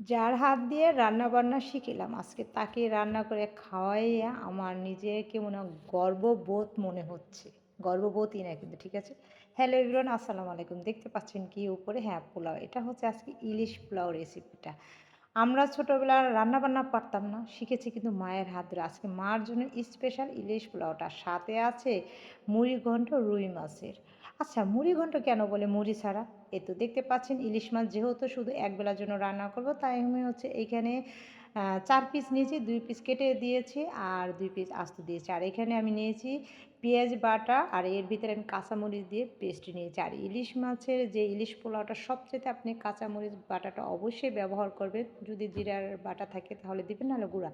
যার হাত দিয়ে রান্না বান্না শিখিলাম। আজকে তাকে রান্না করে খাওয়াইয়া আমার নিজেকে মনে গর্ববোধ মনে হচ্ছে। গর্ববোধই না কিন্তু, ঠিক আছে? হ্যালো এভরিওয়ান আসসালামু আলাইকুম। দেখতে পাচ্ছেন কি উপরে? হ্যাঁ পোলাও। এটা হচ্ছে আজকে ইলিশ পোলাও রেসিপিটা আমরা ছোটোবেলার রান্না বান্না পারতাম না, শিখেছি কিন্তু মায়ের হাত ধরে। আজকে মার জন্য স্পেশাল ইলিশ পোলাওটা সাথে আছে মুড়ি ঘন্ট, রুই মাছের। আচ্ছা মুড়ি ঘন্ট কেন বলে মুড়ি ছাড়া? এ তো দেখতে পাচ্ছেন, ইলিশ মাছ যেহেতু শুধু একবেলার জন্য রান্না করব, তাই আমি হচ্ছে এইখানে চার পিস নিয়েছি, দুই পিস কেটে দিয়েছি আর দুই পিস আস্ত দিয়েছি। আর এখানে আমি নিয়েছি পেঁয়াজ বাটা আর এর ভিতরে আমি কাঁচামরিচ দিয়ে পেস্ট নিয়েছি। আর ইলিশ মাছের যে ইলিশ পোলাওটা সবচেয়ে আপনি কাঁচামরিচ বাটাটা অবশ্যই ব্যবহার করবেন। যদি জিরার বাটা থাকে তাহলে দিবেন, নাহলে গুঁড়া।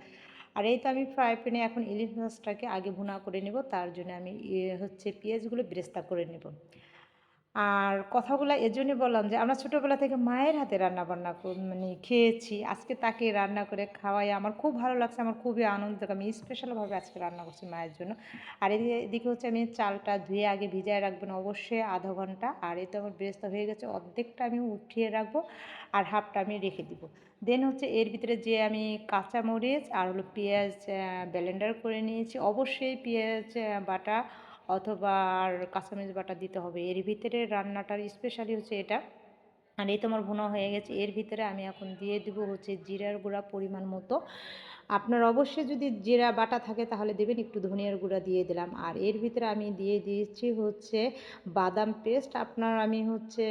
আর এই তো আমি ফ্রাই প্যানে এখন ইলিশ মাছটাকে আগে ভুনা করে নেব। তার জন্য আমি হচ্ছে পেঁয়াজগুলো ব্রেস্তা করে নেব। আর কথাগুলো এজন্য বললাম যে, আমরা ছোটোবেলা থেকে মায়ের হাতে রান্না বান্না মানে খেয়েছি। আজকে তাকে রান্না করে খাওয়াই আমার খুব ভালো লাগছে, আমার খুবই আনন্দ আমি স্পেশালভাবে আজকে রান্না করছি মায়ের জন্য। আর এদিকে হচ্ছে আমি চালটা ধুয়ে আগে ভিজায় রাখবেন অবশ্যই আধা ঘণ্টা। আর এতে আমার ব্রেস্তা হয়ে গেছে, অর্ধেকটা আমি উঠিয়ে রাখব আর হাফটা আমি রেখে দিব। দেন হচ্ছে এর ভিতরে যে আমি কাঁচামরিচ আর হলো পেঁয়াজ ব্লেন্ডার করে নিয়েছি। অবশ্যই পেঁয়াজ বাটা অথবা আর কাঁচামরিচ বাটা দিতে হবে। এর ভিতরে রান্নাটার স্পেশালি হচ্ছে এটা। আর এই তোমার ভুনা হয়ে গেছে। এর ভিতরে আমি এখন দিয়ে দেবো হচ্ছে জিরার গুঁড়া পরিমাণ মতো। আপনার অবশ্যই যদি জিরা বাটা থাকে তাহলে দেবেন, একটু ধনিয়ার গুঁড়া দিয়ে দিলাম। আর এর ভিতরে আমি দিয়ে দিয়েছি হচ্ছে বাদাম পেস্ট। আপনার আমি হচ্ছে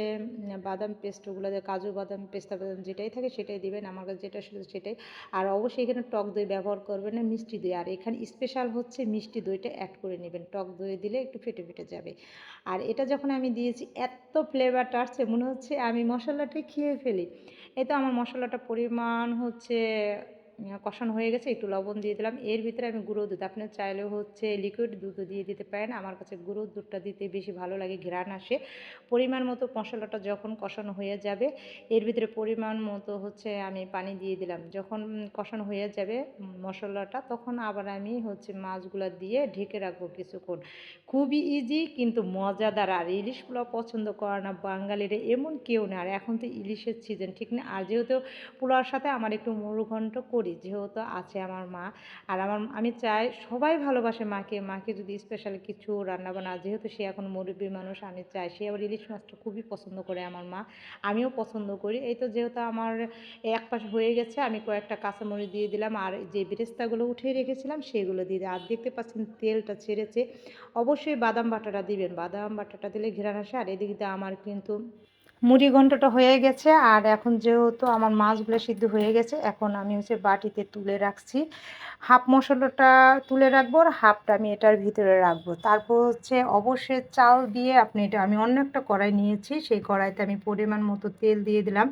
বাদাম পেস্ট ওগুলো কাজু বাদাম, পেস্তা বাদাম যেটাই থাকে সেটাই দেবেন, আমার কাছে যেটা শুধু সেটাই। আর অবশ্যই এখানে টক দই ব্যবহার করবেন না, মিষ্টি দই। আর এখানে স্পেশাল হচ্ছে মিষ্টি দইটা অ্যাড করে নেবেন। টক দই দিলে একটু ফেটে ফেটে যাবে। আর এটা যখন আমি দিয়েছি, এত ফ্লেভারটা আসছে, মনে হচ্ছে আমি মশলাটাই খেয়ে ফেলি। এই তো আমার মশলাটা পরিমাণ হচ্ছে কষানো হয়ে গেছে, একটু লবণ দিয়ে দিলাম। এর ভিতরে আমি গুঁড়ো দুধ, আপনি চাইলেও হচ্ছে লিকুইড দুধও দিয়ে দিতে পারেন। আমার কাছে গুঁড়ো দুধটা দিতে বেশি ভালো লাগে ঘেরান আসে। পরিমাণ মতো মশলাটা যখন কষানো হয়ে যাবে, এর ভিতরে পরিমাণ মতো হচ্ছে আমি পানি দিয়ে দিলাম। যখন কষানো হয়ে যাবে মশলাটা, তখন আবার আমি হচ্ছে মাছগুলো দিয়ে ঢেকে রাখব কিছুক্ষণ। খুবই ইজি কিন্তু মজাদার। আর ইলিশ পোলাও পছন্দ করে না বাঙালিরা, এমন কেউ না। আর এখন তো ইলিশের সিজন ঠিক না? আর যেহেতু পোলাওর সাথে আমার একটু মুরুঘণ্ট করি করি যেহেতু আছে আমার মা। আর আমার, আমি চাই সবাই ভালোবাসে মাকে। মাকে যদি স্পেশাল কিছু রান্নাবান্না, যেহেতু সে এখন মুরব্বী মানুষ, আমি চাই সে আবার ইলিশ মাছটা খুবই পছন্দ করে আমার মা। আমিও পছন্দ করি। এই তো যেহেতু আমার এক পাশ হয়ে গেছে, আমি কয়েকটা কাঁচামরিচ দিয়ে দিলাম। আর যে বেরেস্তাগুলো উঠিয়ে রেখেছিলাম, সেগুলো দিয়ে আর দেখতে পাচ্ছেন তেলটা ছেড়েছে। অবশ্যই বাদাম বাটাটা দিবেন। বাদাম বাটাটা দিলে ঘেরান আসে। আর এদিকে আমার কিন্তু মুড়ি ঘন্টটা হয়ে গেছে আর এখন যেহেতু আমার মাছগুলো সিদ্ধ হয়ে গেছে, এখন আমি হচ্ছে বাটিতে তুলে রাখছি। হাফ মশলাটা তুলে রাখব আর হাফটা আমি এটার ভিতরে রাখব। তারপর হচ্ছে অবশ্যই চাল দিয়ে আপনি এটা, আমি অন্য একটা কড়াই নিয়েছি, সেই কড়াইতে আমি পরিমাণ মতো তেল দিয়ে দিলাম।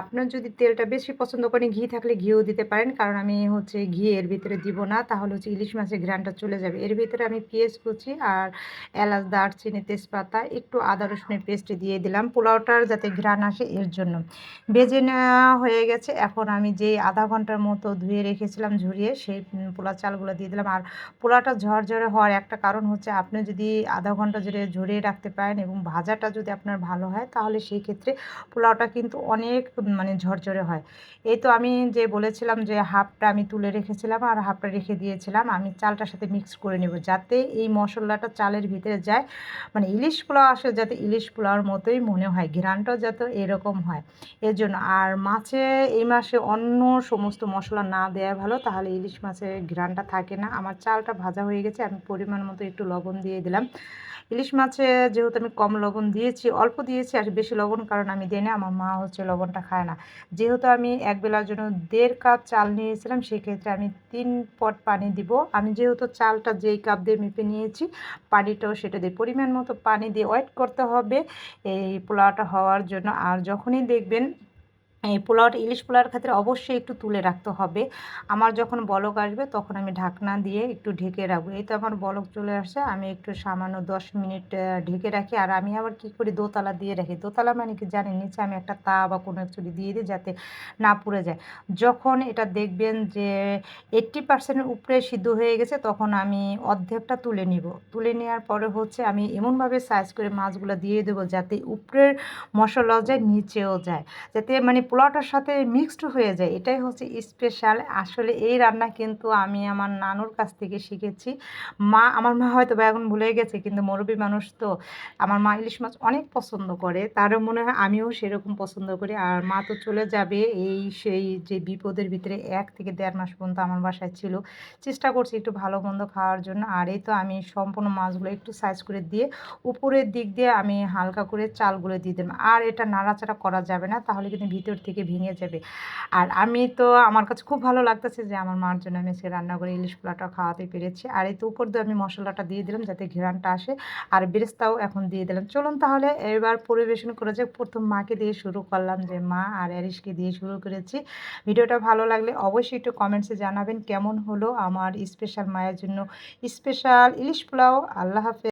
আপনার যদি তেলটা বেশি পছন্দ করেন, ঘি থাকলে ঘিও দিতে পারেন, কারণ আমি হচ্ছে ঘি এর ভিতরে দিব না, তাহলে হচ্ছে ইলিশ মাছের ঘ্রানটা চলে যাবে। এর ভিতরে আমি পেঁয়াজ কুচি আর এলাচ, দারচিনি, তেজপাতা, একটু আদা রসুনের পেস্ট দিয়ে দিলাম। পোলাওটার যাতে ঘ্রাণ আসে এর জন্য। বেজে নেওয়া হয়ে গেছে। এখন আমি যে আধা ঘণ্টার মতো ধুয়ে রেখেছিলাম ঝরিয়ে সেই পোলা চালগুলো দিয়ে দিলাম। আর পোলাটা ঝরঝরে হওয়ার একটা কারণ হচ্ছে, আপনি যদি আধা ঘণ্টা জুড়ে ঝরিয়ে রাখতে পারেন এবং ভাজাটা যদি আপনার ভালো হয়, তাহলে সেই ক্ষেত্রে পোলাওটা কিন্তু অনেক মানে ঝরঝরে হয়। এই তো আমি যে বলেছিলাম যে হাফটা আমি তুলে রেখেছিলাম আর হাফটা রেখে দিয়েছিলাম, আমি চালটার সাথে মিক্স করে নেব যাতে এই মশলাটা চালের ভিতরে যায়। মানে ইলিশ পোলাও আসে যাতে ইলিশ পোলাওর মতোই মনে হয় ঘ্রানটাও যাতে এরকম হয়। এর জন্য আর মাছে এই মাসে অন্য সমস্ত মশলা না দেওয়া ভালো, তাহলে ইলিশ মাছের ঘ্রানটা থাকে না। আমার চালটা ভাজা হয়ে গেছে, আমি পরিমাণ মতো একটু লবণ দিয়ে দিলাম। ইলিশ মাছে যেহেতু আমি কম লবণ দিয়েছি, অল্প দিয়েছি আর বেশি লবণ, কারণ আমি দিই আমার মা হচ্ছে লবণটা খায় না। যেহেতু আমি এক বেলার জন্য দেড় কাপ চাল নিয়েছিলাম, সেক্ষেত্রে আমি তিন পট পানি দিব। আমি যেহেতু চালটা যেই কাপ দিয়ে মেপে নিয়েছি, পানিটাও সেটা দিয়ে পরিমাণ মতো পানি দিয়ে ওয়েট করতে হবে, এই পোলাওটা হওয়ার জন্য। আর যখনই দেখবেন এই পোলাওটা, ইলিশ পোলাওর ক্ষেত্রে অবশ্যই একটু তুলে রাখতে হবে। আমার যখন বলক আসবে, তখন আমি ঢাকনা দিয়ে একটু ঢেকে রাখব। এই তো আমার বলক চলে আসে আমি একটু সামান্য দশ মিনিট ঢেকে রাখি। আর আমি আবার কি করি, দোতলা দিয়ে রাখি। দোতলা মানে কি জানি নিচে আমি একটা তা বা কোনো কিছু দিয়ে দিই যাতে না পুড়ে যায়। যখন এটা দেখবেন যে এইট্টি পার্সেন্টের উপরে সিদ্ধ হয়ে গেছে, তখন আমি অর্ধেকটা তুলে নিব। তুলে নেওয়ার পরে হচ্ছে আমি এমনভাবে সাইজ করে মাছগুলো দিয়ে দেবো যাতে উপরের মশলাও যায়, নিচেও যায়। যাতে মানে পোলাওটার সাথে মিক্সড হয়ে যায়, এটাই হচ্ছে স্পেশাল আসলে এই রান্না কিন্তু আমি আমার নানুর কাছ থেকে শিখেছি। মা, আমার মা হয়তো বা এখন ভুলে গেছে, কিন্তু মুরব্বী মানুষ তো, আমার মা ইলিশ মাছ অনেক পছন্দ করে, তারও মনে হয় আমিও সেরকম পছন্দ করি। আর মা তো চলে যাবে এই সেই যে বিপদের ভিতরে এক থেকে দেড় মাস পর্যন্ত আমার বাসায় ছিল। চেষ্টা করছি একটু ভালো মন্দ খাওয়ার জন্য। আর এই তো আমি সম্পূর্ণ মাছগুলো একটু সাইজ করে দিয়ে, উপরের দিক দিয়ে আমি হালকা করে চালগুলো দিয়ে দিলাম। আর এটা নাড়াচাড়া করা যাবে না, তাহলে কিন্তু ভিতর থেকে ভেঙে যাবে। আর আমি তো, আমার কাছে খুব ভালো লাগতেছে যে আমার মার জন্য আমি সে রান্না করে ইলিশ পোলাটা খাওয়াতে পেরেছি। আর এই তো উপর দিয়ে আমি মশলাটা দিয়ে দিলাম যাতে ঘেরানটা আসে। আর বেরেস্তাও এখন দিয়ে দিলাম। চলুন তাহলে এবার পরিবেশন করে যাক। প্রথম মাকে দিয়ে শুরু করলাম যে মা আর অ্যারিশকে দিয়ে শুরু করেছি। ভিডিওটা ভালো লাগলে অবশ্যই একটু কমেন্টসে জানাবেন কেমন হলো আমার স্পেশাল মায়ের জন্য স্পেশাল ইলিশ পোলাও। আল্লাহ হাফেজ।